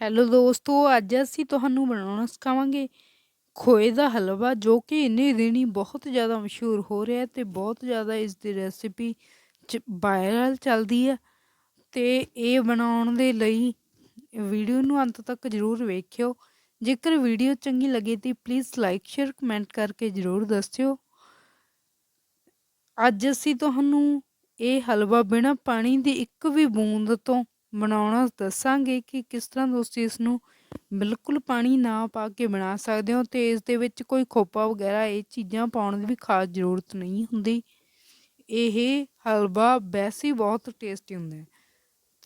Hello ਦੋਸਤੋ, ਅੱਜ ਅਸੀਂ ਤੁਹਾਨੂੰ ਬਣਾਉਣਾ ਸਿਖਾਵਾਂਗੇ ਖੋਏ ਦਾ ਹਲਵਾ, ਜੋ ਕਿ ਇੰਨੇ ਦਿਨੀ ਬਹੁਤ ਜ਼ਿਆਦਾ ਮਸ਼ਹੂਰ ਹੋ ਰਿਹਾ ਤੇ ਬਹੁਤ ਜ਼ਿਆਦਾ ਇਸ ਦੀ ਰੈਸਿਪੀ ਵਾਇਰਲ ਚੱਲਦੀ ਹੈ। ਤੇ ਇਹ ਬਣਾਉਣ ਦੇ ਲਈ ਵੀਡੀਓ ਨੂੰ ਅੰਤ ਤੱਕ ਜ਼ਰੂਰ ਵੇਖਿਓ। ਜੇਕਰ ਵੀਡੀਓ ਚੰਗੀ ਲੱਗੇ ਤਾਂ ਪਲੀਜ਼ ਲਾਈਕ ਸ਼ੇਅਰ ਕਮੈਂਟ ਕਰਕੇ ਜ਼ਰੂਰ ਦੱਸਿਓ। ਅੱਜ ਅਸੀਂ ਤੁਹਾਨੂੰ ਇਹ ਹਲਵਾ ਬਿਨਾਂ ਪਾਣੀ ਦੀ ਇੱਕ ਵੀ ਬੂੰਦ ਤੋਂ ਬਣਾਉਣਾ, ਦੱਸਾਂਗੇ ਕਿ ਕਿਸ ਤਰ੍ਹਾਂ ਤੁਸੀਂ ਇਸ ਨੂੰ ਬਿਲਕੁਲ ਪਾਣੀ ਨਾ ਪਾ ਕੇ ਬਣਾ ਸਕਦੇ ਹੋ ਤੇ ਇਸ ਦੇ ਵਿੱਚ ਕੋਈ ਖੋਪਾ ਵਗੈਰਾ, ਇਹ ਚੀਜ਼ਾਂ ਪਾਉਣ ਦੀ ਵੀ ਖਾਸ ਜ਼ਰੂਰਤ ਨਹੀਂ ਹੁੰਦੀ। ਇਹ ਹਲਵਾ ਵੈਸੇ ਹੀ ਬਹੁਤ ਟੇਸਟੀ ਹੁੰਦਾ ਹੈ।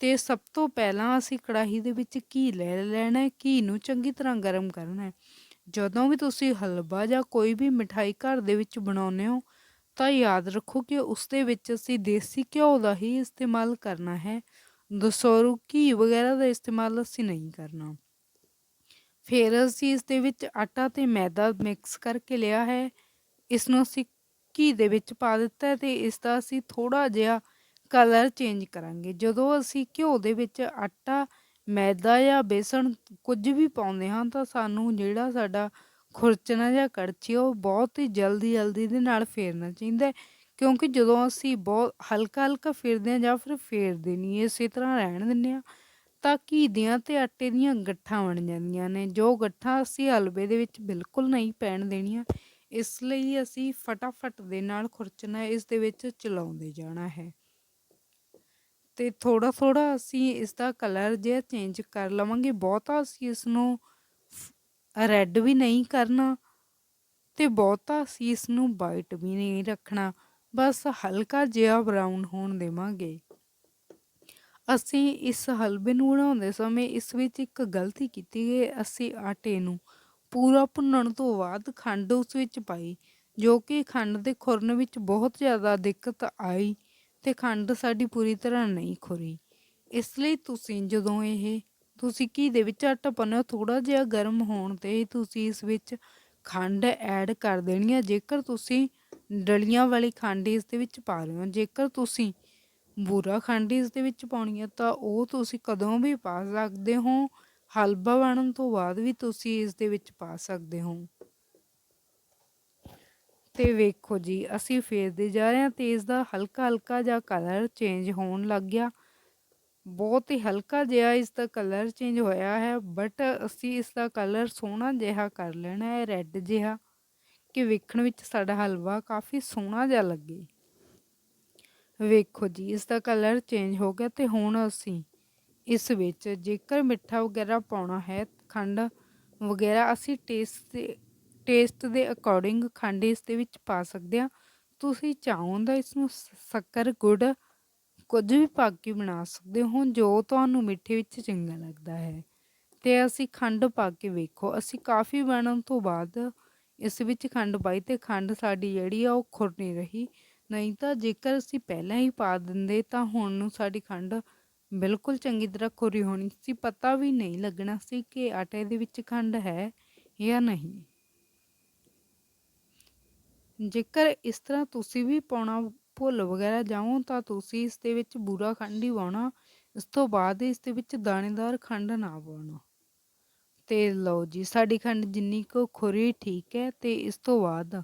ਤੇ ਸਭ ਤੋਂ ਪਹਿਲਾਂ ਅਸੀਂ ਕੜਾਹੀ ਦੇ ਵਿੱਚ ਘੀ ਲੈ ਲੈਣਾ ਹੈ, ਘੀ ਨੂੰ ਚੰਗੀ ਤਰ੍ਹਾਂ ਗਰਮ ਕਰਨਾ ਹੈ। ਜਦੋਂ ਵੀ ਤੁਸੀਂ ਹਲਵਾ ਜਾਂ ਕੋਈ ਵੀ ਮਠਾਈ ਘਰ ਦੇ ਵਿੱਚ ਬਣਾਉਂਦੇ ਹੋ, ਤਾਂ ਯਾਦ ਰੱਖੋ ਕਿ ਉਸ ਦੇ ਵਿੱਚ ਅਸੀਂ ਦੇਸੀ ਘਿਓ ਦਾ ਹੀ ਇਸਤੇਮਾਲ ਕਰਨਾ ਹੈ। ਦਸੌਰੂ ਘੀ ਵਗੈਰਾ ਦਾ ਇਸਤੇਮਾਲ ਅਸੀਂ ਨਹੀਂ ਕਰਨਾ। ਫਿਰ ਅਸੀਂ ਇਸ ਦੇ ਵਿੱਚ ਆਟਾ ਤੇ ਮੈਦਾ ਮਿਕਸ ਕਰਕੇ ਲਿਆ ਹੈ। ਇਸ ਨੂੰ ਅਸੀਂ ਘੀ ਦੇ ਵਿੱਚ ਪਾ ਦਿੱਤਾ ਤੇ ਇਸ ਦਾ ਅਸੀਂ ਥੋੜਾ ਜਿਹਾ ਕਲਰ ਚੇਂਜ ਕਰਾਂਗੇ। ਜਦੋਂ ਅਸੀਂ ਘਿਓ ਦੇ ਵਿੱਚ ਆਟਾ, ਮੈਦਾ ਜਾਂ ਬੇਸਣ ਕੁਝ ਵੀ ਪਾਉਂਦੇ ਹਾਂ ਤਾਂ ਸਾਨੂੰ ਜਿਹੜਾ ਸਾਡਾ ਖੁਰਚਣਾ ਜਾਂ ਕੜਛੀ ਉਹ ਬਹੁਤ ਹੀ ਜਲਦੀ ਜਲਦੀ ਦੇ ਨਾਲ ਫੇਰਨਾ ਚਾਹੀਦਾ ਹੈ। ਕਿਉਂਕਿ ਜਦੋਂ ਅਸੀਂ ਬਹੁਤ ਹਲਕਾ ਹਲਕਾ ਫੇਰਦੇ ਹਾਂ ਜਾਂ ਫਿਰ ਫੇਰਦੇ ਨਹੀਂ, ਇਸੇ ਤਰ੍ਹਾਂ ਰਹਿਣ ਦਿੰਦੇ ਹਾਂ, ਤਾਂ ਘੀ ਦੀਆਂ ਤੇ ਆਟੇ ਦੀਆਂ ਗੱਠਾਂ ਬਣ ਜਾਂਦੀਆਂ ਨੇ, ਜੋ ਗੱਠਾਂ ਅਸੀਂ ਹਲਵੇ ਦੇ ਵਿੱਚ ਬਿਲਕੁਲ ਨਹੀਂ ਪੈਣ ਦੇਣੀਆਂ, ਇਸ ਲਈ ਅਸੀਂ ਫਟਾਫਟ ਦੇ ਨਾਲ ਖੁਰਚਣਾ, ਇਸ ਦੇ ਵਿੱਚ ਚਲਾਉਂਦੇ ਜਾਣਾ ਹੈ। ਤੇ ਥੋੜਾ ਥੋੜਾ ਅਸੀਂ ਇਸ ਦਾ ਕਲਰ ਜਿਹਾ ਚੇਂਜ ਕਰ ਲਵਾਂਗੇ, ਬਹੁਤਾ ਅਸੀਂ ਇਸ ਨੂੰ ਰੈੱਡ ਵੀ ਨਹੀਂ ਕਰਨਾ ਤੇ ਬਹੁਤਾ ਅਸੀਂ ਇਸ ਨੂੰ ਵਾਈਟ ਵੀ ਨਹੀਂ ਰੱਖਣਾ। ਬਸ ਹਲਕਾ ਜਿਹਾ ਬਰਾਊਨ ਹੋਣ ਦੇਵਾਂਗੇ। ਅਸੀਂ ਇਸ ਹਲਵੇ ਨੂੰ ਬਣਾਉਂਦੇ ਸਮੇਂ ਇਸ ਵਿੱਚ ਇੱਕ ਗਲਤੀ ਕੀਤੀ ਹੈ। ਅਸੀਂ ਆਟੇ ਨੂੰ ਪੂਰਾ ਭੁੰਨਣ ਤੋਂ ਬਾਅਦ ਖੰਡ ਉਸ ਵਿੱਚ ਪਾਈ, ਜੋ ਕਿ ਖੰਡ ਦੇ ਖੁਰਨ ਵਿੱਚ ਬਹੁਤ ਜ਼ਿਆਦਾ ਦਿੱਕਤ ਆਈ ਤੇ ਖੰਡ ਸਾਡੀ ਪੂਰੀ ਤਰ੍ਹਾਂ ਨਹੀਂ ਖੁਰੀ। ਇਸ ਲਈ ਤੁਸੀਂ ਜਦੋਂ ਇਹ, ਤੁਸੀਂ ਘੀ ਦੇ ਵਿੱਚ ਆਟਾ ਪਾਉਂਦੇ ਥੋੜਾ ਜਿਹਾ ਗਰਮ ਹੋਣ ਤੇ ਤੁਸੀਂ ਇਸ ਵਿੱਚ ਖੰਡ ਐਡ ਕਰ ਦੇਣੀ ਹੈ। ਜੇਕਰ ਤੁਸੀਂ ਡਲੀਆਂ ਵਾਲੀ ਖੰਡ ਇਸ ਦੇ ਵਿੱਚ ਪਾ ਰਹੇ ਹੋ। ਜੇਕਰ ਤੁਸੀਂ ਬੂਰਾ ਖੰਡ ਇਸ ਦੇ ਵਿੱਚ ਪਾਉਣੀ ਹੈ ਤਾਂ ਉਹ ਤੁਸੀਂ ਕਦੋਂ ਵੀ ਪਾ ਸਕਦੇ ਹੋ। ਹਲਵਾ ਬਣਨ ਤੋਂ ਬਾਅਦ ਵੀ ਤੁਸੀਂ ਇਸ ਦੇ ਵਿੱਚ ਪਾ ਸਕਦੇ ਹੋ। ਤੇ ਵੇਖੋ ਜੀ, ਅਸੀਂ ਫੇਰਦੇ ਜਾ ਰਹੇ ਹਾਂ ਤੇ ਇਸ ਦਾ ਹਲਕਾ ਹਲਕਾ ਜਿਹਾ ਕਲਰ ਚੇਂਜ ਹੋਣ ਲੱਗ ਗਿਆ। ਬਹੁਤ ਹੀ ਹਲਕਾ ਜਿਹਾ ਇਸ ਦਾ ਕਲਰ ਚੇਂਜ ਹੋਇਆ ਹੈ ਬਟ ਅਸੀਂ ਇਸ ਦਾ ਕਲਰ ਸੋਹਣਾ ਜਿਹਾ ਕਰ ਲੈਣਾ ਹੈ ਰੈੱਡ ਜਿਹਾ। ਕਿ ਵੇਖਣ ਵਿੱਚ ਸਾਡਾ ਹਲਵਾ ਕਾਫੀ ਸੋਹਣਾ ਜਿਹਾ ਲੱਗੇ। ਵੇਖੋ ਜੀ, ਇਸ ਦਾ ਕਲਰ ਚੇਂਜ ਹੋ ਗਿਆ ਤੇ ਹੁਣ ਅਸੀਂ ਇਸ ਵਿੱਚ ਜੇਕਰ ਮਿੱਠਾ ਵਗੈਰਾ ਪਾਉਣਾ ਹੈ, ਖੰਡ ਵਗੈਰਾ ਅਸੀਂ ਟੇਸਟ ਦੇ ਟੇਸਟ ਦੇ ਅਕੋਰਡਿੰਗ ਖੰਡ ਇਸ ਦੇ ਵਿੱਚ ਪਾ ਸਕਦੇ ਆ ਤੁਸੀਂ ਚਾਹੋ ਤਾਂ ਇਸ ਨੂੰ ਸ਼ੱਕਰ, ਗੁੜ ਕੁਝ ਵੀ ਪਾ ਕੇ ਬਣਾ ਸਕਦੇ ਹੋ, ਜੋ ਤੁਹਾਨੂੰ ਮਿੱਠੇ ਵਿੱਚ ਚੰਗਾ ਲੱਗਦਾ ਹੈ। ਤੇ ਅਸੀਂ ਖੰਡ ਪਾ ਕੇ ਵੇਖੋ, ਅਸੀਂ ਕਾਫੀ ਬਣਨ ਤੋਂ ਬਾਅਦ ਇਸ ਵਿੱਚ ਖੰਡ ਪਾਈ ਤੇ ਖੰਡ ਸਾਡੀ ਜਿਹੜੀ ਆ ਉਹ ਖੁਰ ਰਹੀ। ਨਹੀਂ ਤਾਂ ਜੇਕਰ ਅਸੀਂ ਪਹਿਲਾਂ ਹੀ ਪਾ ਦਿੰਦੇ ਤਾਂ ਹੁਣ ਨੂੰ ਸਾਡੀ ਖੰਡ ਬਿਲਕੁਲ ਚੰਗੀ ਤਰ੍ਹਾਂ ਖੁਰੀ ਹੋਣੀ ਸੀ। ਪਤਾ ਵੀ ਨਹੀਂ ਲੱਗਣਾ ਸੀ ਕਿ ਆਟੇ ਦੇ ਵਿੱਚ ਖੰਡ ਹੈ ਜਾਂ ਨਹੀਂ। ਜੇਕਰ ਇਸ ਤਰ੍ਹਾਂ ਤੁਸੀਂ ਵੀ ਪਾਉਣਾ ਭੁੱਲ ਵਗੈਰਾ ਜਾਓ ਤਾਂ ਤੁਸੀਂ ਇਸ ਦੇ ਵਿੱਚ ਬੂਰਾ ਖੰਡ ਹੀ ਪਾਉਣਾ। ਇਸ ਤੋਂ ਬਾਅਦ ਇਸ ਦੇ ਵਿੱਚ ਦਾਣੇਦਾਰ ਖੰਡ ਨਾ ਪਾਉਣਾ। ਤੇ ਲਓ ਜੀ, ਸਾਡੀ ਖੰਡ ਜਿੰਨੀ ਕੁ ਖੁਰੀ ਠੀਕ ਹੈ ਤੇ ਇਸ ਤੋਂ ਬਾਅਦ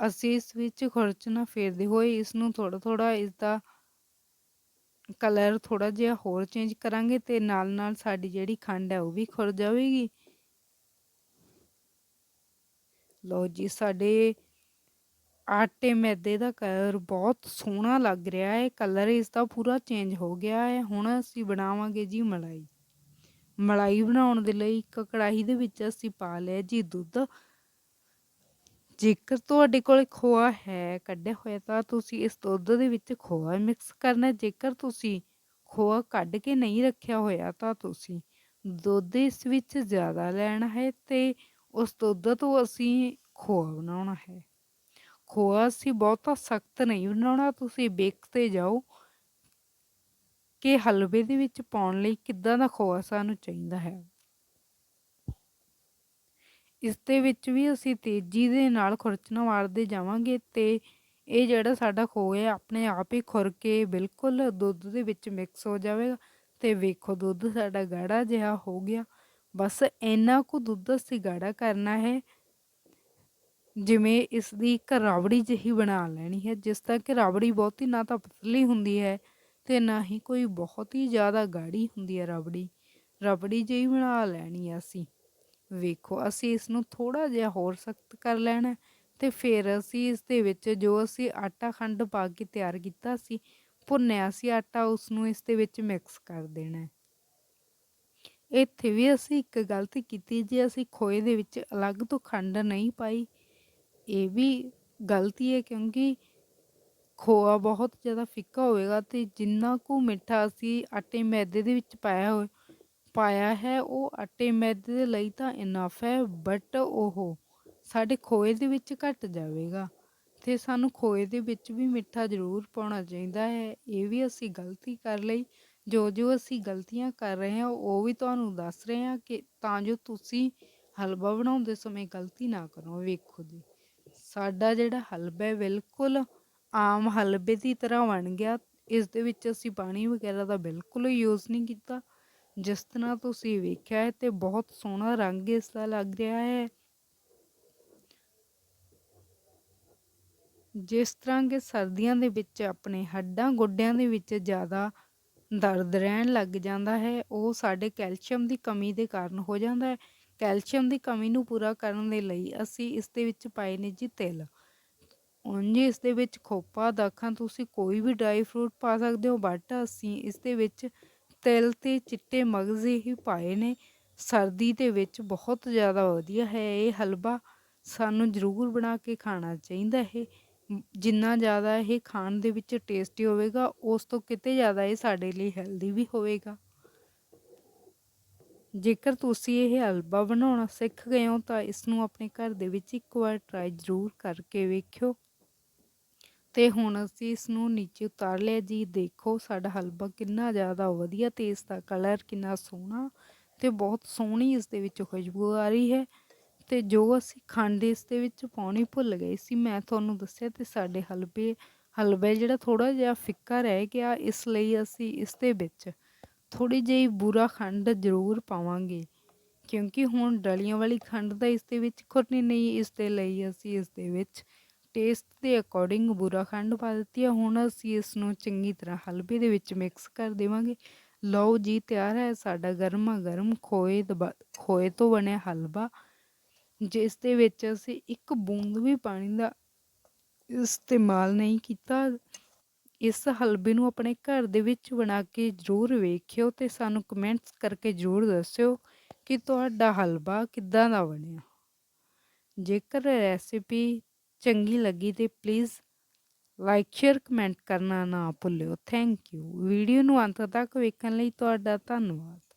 ਅਸੀਂ ਇਸ ਵਿੱਚ ਖੁਰਚਣਾ ਫੇਰਦੇ ਹੋਏ ਇਸ ਨੂੰ ਥੋੜਾ ਥੋੜਾ ਇਸ ਦਾ ਕਲਰ ਥੋੜਾ ਜਿਹਾ ਹੋਰ ਚੇਂਜ ਕਰਾਂਗੇ ਤੇ ਨਾਲ ਨਾਲ ਸਾਡੀ ਜਿਹੜੀ ਖੰਡ ਹੈ ਉਹ ਵੀ ਖੁਰ ਜਾਵੇਗੀ। ਲਓ ਜੀ, ਸਾਡੇ ਆਟੇ ਮੈਦੇ ਦਾ ਕਲਰ ਬਹੁਤ ਸੋਹਣਾ ਲੱਗ ਰਿਹਾ ਹੈ, ਕਲਰ ਇਸ ਦਾ ਪੂਰਾ ਚੇਂਜ ਹੋ ਗਿਆ ਹੈ, ਹੁਣ ਅਸੀਂ ਬਣਾਵਾਂਗੇ ਜੀ ਮਲਾਈ। ਮਲਾਈ ਬਣਾਉਣ ਦੇ ਲਈ ਇੱਕ ਕੜਾਹੀ ਦੇ ਵਿੱਚ ਅਸੀਂ ਪਾ ਲਿਆ ਜੀ ਦੁੱਧ। ਜੇਕਰ ਤੁਹਾਡੇ ਕੋਲ ਖੋਆ ਹੈ, ਕੱਢਿਆ ਹੋਇਆ ਤਾਂ ਤੁਸੀਂ ਇਸ ਦੁੱਧ ਦੇ ਵਿੱਚ ਖੋਆ ਮਿਕਸ ਕਰਨਾ। ਜੇਕਰ ਤੁਸੀਂ ਖੋਆ ਕੱਢ ਕੇ ਨਹੀਂ ਰੱਖਿਆ ਹੋਇਆ ਤਾਂ ਤੁਸੀਂ ਦੁੱਧ ਇਸ ਵਿੱਚ ਜ਼ਿਆਦਾ ਲੈਣਾ ਹੈ ਤੇ ਉਸ ਦੁੱਧ ਤੋਂ ਅਸੀਂ ਖੋਆ ਬਣਾਉਣਾ ਹੈ। ਖੋਆ ਅਸੀਂ ਬਹੁਤਾ ਸਖਤ ਨਹੀਂ ਬਣਾਉਣਾ, ਤੁਸੀਂ ਵੇਖਦੇ ਜਾਓ। ਕਿ ਹਲਵੇ ਦੇ ਵਿੱਚ ਪਾਉਣ ਲਈ ਕਿੱਦਾਂ ਦਾ ਖੋਆ ਸਾਨੂੰ ਚਾਹੀਦਾ ਹੈ? ਇਸ ਦੇ ਵਿੱਚ ਵੀ ਅਸੀਂ ਤੇਜ਼ੀ ਦੇ ਨਾਲ ਖੁਰਚਣਾ ਮਾਰਦੇ ਜਾਵਾਂਗੇ ਤੇ ਇਹ ਜਿਹੜਾ ਸਾਡਾ ਖੋਆ ਹੈ, ਆਪਣੇ ਆਪ ਹੀ ਖੁਰ ਕੇ ਬਿਲਕੁਲ ਦੁੱਧ ਦੇ ਵਿੱਚ ਮਿਕਸ ਹੋ ਜਾਵੇਗਾ ਤੇ ਵੇਖੋ ਦੁੱਧ ਸਾਡਾ ਗਾੜਾ ਜਿਹਾ ਹੋ ਗਿਆ। ਬਸ ਇੰਨਾ ਕੁ ਦੁੱਧ ਅਸੀਂ ਗਾੜਾ ਕਰਨਾ ਹੈ, ਜਿਵੇਂ ਇਸ ਦੀ ਇੱਕ ਰਾਵੜੀ ਜਿਹੀ ਬਣਾ ਲੈਣੀ ਹੈ, ਜਿਸ ਤਰ੍ਹਾਂ ਕਿ ਰਾਵੜੀ ਬਹੁਤੀ ਨਾ ਤਾਂ ਪਤਲੀ ਹੁੰਦੀ ਹੈ ਤੇ ਨਾ ਹੀ ਕੋਈ ਬਹੁਤ ਹੀ ਜ਼ਿਆਦਾ ਗਾੜੀ ਹੁੰਦੀ ਹੈ ਰਬੜੀ। ਰਬੜੀ ਜਿਹੀ ਬਣਾ ਲੈਣੀ ਆ ਅਸੀਂ। ਵੇਖੋ, ਅਸੀਂ ਇਸ ਨੂੰ ਥੋੜਾ ਜਿਹਾ ਹੋਰ ਸਖਤ ਕਰ ਲੈਣਾ ਤੇ ਫਿਰ ਅਸੀਂ ਇਸ ਦੇ ਵਿੱਚ ਜੋ ਅਸੀਂ ਆਟਾ ਖੰਡ ਪਾ ਕੇ ਤਿਆਰ ਕੀਤਾ ਸੀ, ਭੁੰਨਿਆ ਸੀ ਆਟਾ ਉਸ ਨੂੰ ਇਸ ਦੇ ਵਿੱਚ ਮਿਕਸ ਕਰ ਦੇਣਾ ਇੱਥੇ ਵੀ ਅਸੀਂ ਇੱਕ ਗਲਤੀ ਕੀਤੀ, ਜੇ ਅਸੀਂ ਖੋਏ ਦੇ ਵਿੱਚ ਅਲੱਗ ਤੋਂ ਖੰਡ ਨਹੀਂ ਪਾਈ, ਇਹ ਵੀ ਗਲਤੀ ਹੈ ਕਿਉਂਕਿ ਖੋਆ ਬਹੁਤ ਜ਼ਿਆਦਾ ਫਿੱਕਾ ਹੋਵੇਗਾ ਤੇ ਜਿੰਨਾ ਕੁ ਮਿੱਠਾ ਅਸੀਂ ਆਟੇ ਮੈਦੇ ਦੇ ਵਿੱਚ ਪਾਇਆ ਹੋਇਆ ਪਾਇਆ ਹੈ, ਉਹ ਆਟੇ ਮੈਦੇ ਦੇ ਲਈ ਤਾਂ ਇਨਫ ਹੈ ਬਟ ਉਹ ਸਾਡੇ ਖੋਏ ਦੇ ਵਿੱਚ ਘਟ ਜਾਵੇਗਾ ਤੇ ਸਾਨੂੰ ਖੋਏ ਦੇ ਵਿੱਚ ਵੀ ਮਿੱਠਾ ਜ਼ਰੂਰ ਪਾਉਣਾ ਚਾਹੀਦਾ ਹੈ। ਇਹ ਵੀ ਅਸੀਂ ਗਲਤੀ ਕਰ ਲਈ, ਜੋ ਜੋ ਅਸੀਂ ਗਲਤੀਆਂ ਕਰ ਰਹੇ ਹਾਂ, ਉਹ ਵੀ ਤੁਹਾਨੂੰ ਦੱਸ ਰਹੇ ਹਾਂ ਕਿ ਤਾਂ ਜੋ ਤੁਸੀਂ ਹਲਵਾ ਬਣਾਉਂਦੇ ਸਮੇਂ ਗਲਤੀ ਨਾ ਕਰੋ ਵੇਖੋ ਜੀ। ਸਾਡਾ ਜਿਹੜਾ ਹਲਵਾ ਹੈ, ਬਿਲਕੁਲ ਆਮ ਹਲਵੇ ਦੀ ਤਰ੍ਹਾਂ ਬਣ ਗਿਆ। ਇਸ ਦੇ ਵਿੱਚ ਅਸੀਂ ਪਾਣੀ ਵਗੈਰਾ ਦਾ ਬਿਲਕੁਲ ਯੂਜ਼ ਨਹੀਂ ਕੀਤਾ। ਜਿਸ ਤਰ੍ਹਾਂ ਤੁਸੀਂ ਵੇਖਿਆ ਹੈ ਤੇ ਬਹੁਤ ਸੋਹਣਾ ਰੰਗ ਇਸ ਦਾ ਲੱਗ ਰਿਹਾ ਹੈ। ਜਿਸ ਤਰ੍ਹਾਂ ਕਿ ਸਰਦੀਆਂ ਦੇ ਵਿੱਚ ਆਪਣੇ ਹੱਡਾਂ ਗੋਡਿਆਂ ਦੇ ਵਿੱਚ ਜ਼ਿਆਦਾ ਦਰਦ ਰਹਿਣ ਲੱਗ ਜਾਂਦਾ ਹੈ, ਉਹ ਸਾਡੇ ਕੈਲਸ਼ੀਅਮ ਦੀ ਕਮੀ ਦੇ ਕਾਰਨ ਹੋ ਜਾਂਦਾ ਹੈ। ਕੈਲਸ਼ੀਅਮ ਦੀ ਕਮੀ ਨੂੰ ਪੂਰਾ ਕਰਨ ਦੇ ਲਈ ਅਸੀਂ ਇਸ ਦੇ ਵਿੱਚ ਪਾਏ ਨੇ ਜੀ ਤਿਲ। ਉਂਝ ਇਸ ਦੇ ਵਿੱਚ ਖੋਪਾ, ਦਾਖਾਂ, ਤੁਸੀਂ ਕੋਈ ਵੀ ਡਰਾਈ ਫਰੂਟ ਪਾ ਸਕਦੇ ਹੋ, ਬਟ ਅਸੀਂ ਇਸ ਦੇ ਵਿੱਚ ਤਿਲ ਤੇ ਚਿੱਟੇ ਮਗਜ਼ ਹੀ ਪਾਏ ਨੇ। ਸਰਦੀ ਦੇ ਵਿੱਚ ਬਹੁਤ ਜ਼ਿਆਦਾ ਵਧੀਆ ਹੈ ਇਹ ਹਲਵਾ। ਸਾਨੂੰ ਜ਼ਰੂਰ ਬਣਾ ਕੇ ਖਾਣਾ ਚਾਹੀਦਾ ਹੈ ਜਿੰਨਾ ਜ਼ਿਆਦਾ ਇਹ ਖਾਣ ਦੇ ਵਿੱਚ ਟੇਸਟੀ ਹੋਵੇਗਾ, ਉਸ ਤੋਂ ਕਿਤੇ ਜ਼ਿਆਦਾ ਇਹ ਸਾਡੇ ਲਈ ਹੈਲਦੀ ਵੀ ਹੋਵੇਗਾ। ਜੇਕਰ ਤੁਸੀਂ ਇਹ ਹਲਵਾ ਬਣਾਉਣਾ ਸਿੱਖ ਗਏ ਹੋ, ਤਾਂ ਇਸ ਨੂੰ ਆਪਣੇ ਘਰ ਦੇ ਵਿੱਚ ਇੱਕ ਵਾਰ ਟਰਾਈ ਜ਼ਰੂਰ ਕਰਕੇ ਵੇਖਿਓ। ਤੇ ਹੁਣ ਅਸੀਂ ਇਸ ਨੂੰ ਨੀਚੇ ਉਤਾਰ ਲਿਆ ਜੀ। ਦੇਖੋ ਸਾਡਾ ਹਲਵਾ ਕਿੰਨਾ ਜ਼ਿਆਦਾ ਵਧੀਆ ਤੇ ਇਸ ਦਾ ਕਲਰ ਕਿੰਨਾ ਸੋਹਣਾ ਤੇ ਬਹੁਤ ਸੋਹਣੀ ਇਸ ਦੇ ਵਿੱਚ ਖੁਸ਼ਬੂ ਆ ਰਹੀ ਹੈ। ਤੇ ਜੋ ਅਸੀਂ ਖੰਡ ਇਸ ਦੇ ਵਿੱਚ ਪਾਉਣੀ ਭੁੱਲ ਗਏ ਸੀ, ਮੈਂ ਤੁਹਾਨੂੰ ਦੱਸਿਆ ਤੇ ਸਾਡੇ ਹਲਵੇ, ਹਲਵਾ ਜਿਹੜਾ ਥੋੜਾ ਜਿਹਾ ਫਿੱਕਾ ਰਹਿ ਗਿਆ ਇਸ ਲਈ ਅਸੀਂ ਇਸ ਦੇ ਵਿੱਚ ਥੋੜੀ ਜਿਹੀ ਬੂਰਾ ਖੰਡ ਜ਼ਰੂਰ ਪਾਵਾਂਗੇ। ਕਿਉਂਕਿ ਹੁਣ ਡਲੀਆਂ ਵਾਲੀ ਖੰਡ ਦਾ ਇਸ ਦੇ ਵਿੱਚ ਖੁਰਨੀ ਨਹੀਂ ਇਸ ਦੇ ਲਈ ਅਸੀਂ ਇਸ ਦੇ ਵਿੱਚ ਟੇਸਟ ਦੇ ਅਕੋਰਡਿੰਗ ਬੁਰਾ ਖੰਡ ਪਾ ਦਿੱਤੀ ਹੈ ਹੁਣ ਅਸੀਂ ਇਸ ਨੂੰ ਚੰਗੀ ਤਰ੍ਹਾਂ ਹਲਵੇ ਦੇ ਵਿੱਚ ਮਿਕਸ ਕਰ ਦੇਵਾਂਗੇ। ਲਓ ਜੀ, ਤਿਆਰ ਹੈ ਸਾਡਾ ਗਰਮਾ ਗਰਮ ਖੋਏ ਖੋਏ ਤੋਂ ਬਣਿਆ ਹਲਵਾ। ਜਿਸ ਦੇ ਵਿੱਚ ਅਸੀਂ ਇੱਕ ਬੂੰਦ ਵੀ ਪਾਣੀ ਦਾ ਇਸਤੇਮਾਲ ਨਹੀਂ ਕੀਤਾ। ਇਸ ਹਲਵੇ ਨੂੰ ਆਪਣੇ ਘਰ ਦੇ ਵਿੱਚ ਬਣਾ ਕੇ ਜ਼ਰੂਰ ਵੇਖਿਓ ਤੇ ਸਾਨੂੰ ਕਮੈਂਟਸ ਕਰਕੇ ਜ਼ਰੂਰ ਦੱਸਿਓ ਕਿ ਤੁਹਾਡਾ ਹਲਵਾ ਕਿੱਦਾਂ ਦਾ ਬਣਿਆ। ਜੇਕਰ ਰੈਸਿਪੀ ਚੰਗੀ ਲੱਗੀ ਤੇ ਪਲੀਜ਼ ਲਾਈਕ ਸ਼ੇਅਰ ਕਮੈਂਟ ਕਰਨਾ ਨਾ ਭੁੱਲਿਓ। ਥੈਂਕ ਯੂ ਵੀਡੀਓ ਨੂੰ ਅੰਤ ਤੱਕ ਵੇਖਣ ਲਈ ਤੁਹਾਡਾ ਧੰਨਵਾਦ।